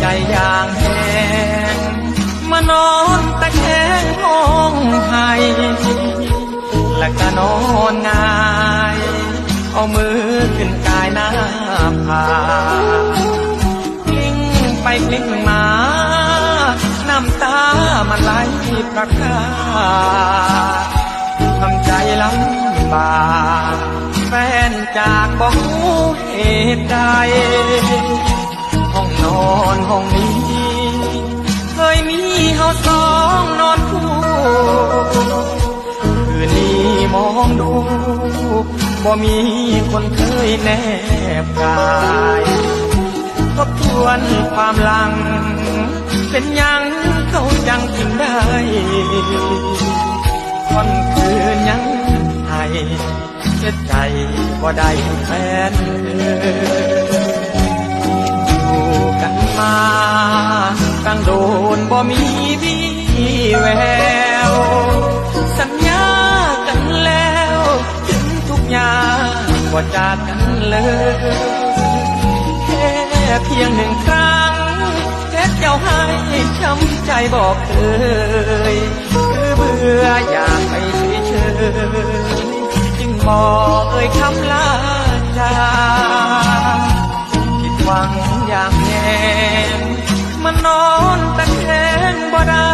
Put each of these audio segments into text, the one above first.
ใจอย่างแหงมานอนตะแคงห้องไห้และก็นอนงายเอามือขึ้นกายหน้าผากลิ้งไปกลิ้งมา น้ำตามันไหลประคาทำใจลำบากแฟนจากบอกเหตุใด บ่มีคนเคยแนบกายทบทวนความหลัง เป็นยังเขาจังกินได้คนคืนยังให้เจ็ดใจบ่ได้แฟนอ อย่างว่าจากกันเลยแค่เพียงหนึ่งครั้งแค่เจ้าให้ช้ำใจบอกเคยคือเบื่ออยากไปเฉยจึงบอกเอ่ยคำลาจาผิดหวังอย่างแน่มันนอนตะแคงบ่ได้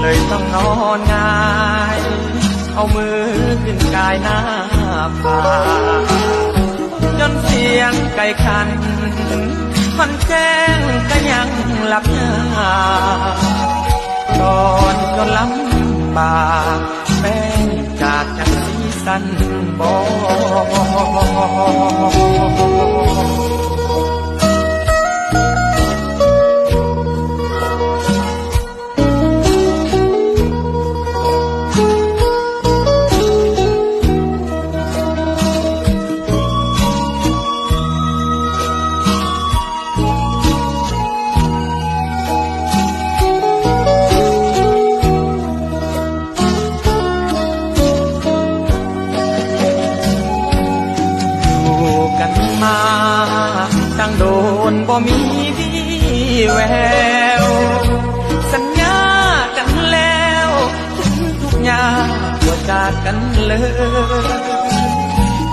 เลยต้องนอนงาย เอามือขึ้นกายหน้า ผาจนเสียงไก่ขัน มันแจ้งก็ยังหลับยาตอนจนลำบากแม่จากจากสีสันบอก ตั้งโดนบ่มีวี่แวว สัญญากันแล้วถึงทุกอย่างว่าจากกันเลย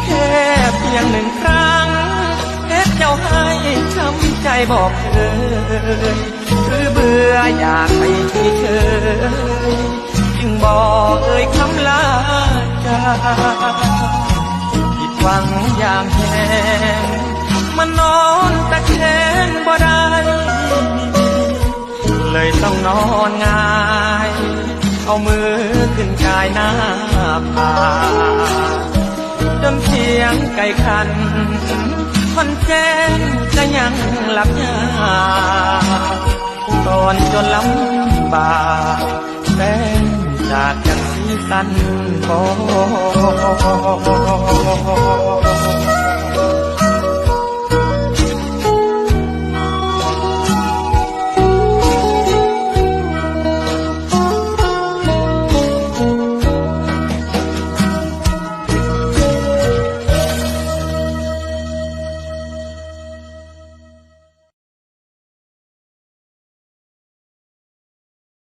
แค่เพียงหนึ่งครั้งแค่เจ้าให้ช้ำใจบอกเคยคือเบื่ออยากไปเฉยๆจึงบอกเอ่ยคำลาจาผิดหวังอย่างแห้ง มันอนตะแคงบ่ได้ เลยต้องนอนงาย เอามือขึ้นกายหน้าผาจนเสียงไก่ขันคนแจ้งก็ยังหลับยาก่อนจนลำบากแฟนจากกันสีสันบอ